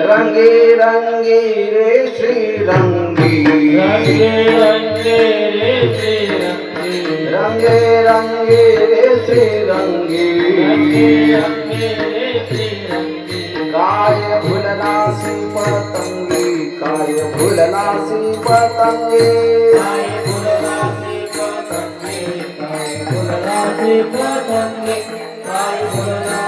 रंगे रंगे रे श्री रंगी रंगे रंगे रे श्री रंगी रंगे रंगे रे श्री रंगी काय भुलनासी पतंगे काय भुलनासी पतंगे काय भुलनासी पतंगे काय भुलनासी पतंगे काय भुलनासी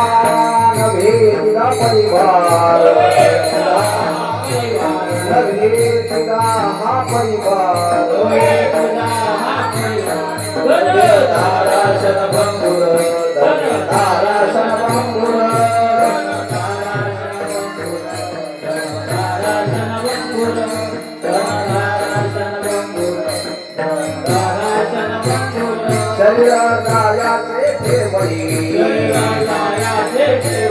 परिवार Yeah.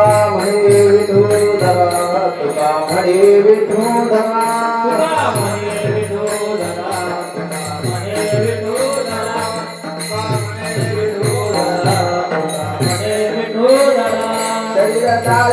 सुदामणि विठोदरा सुदामणि विठोदरा शरीरताल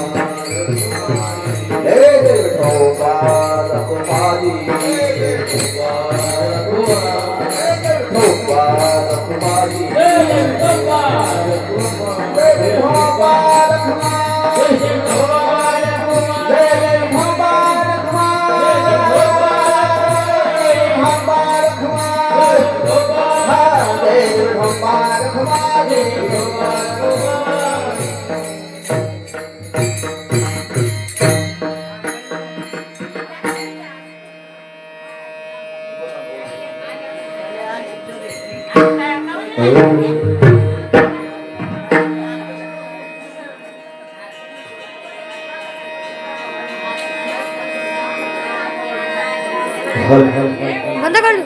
Mubarak, Mubarak, Mubarak, Mubarak, বন্ধ করলু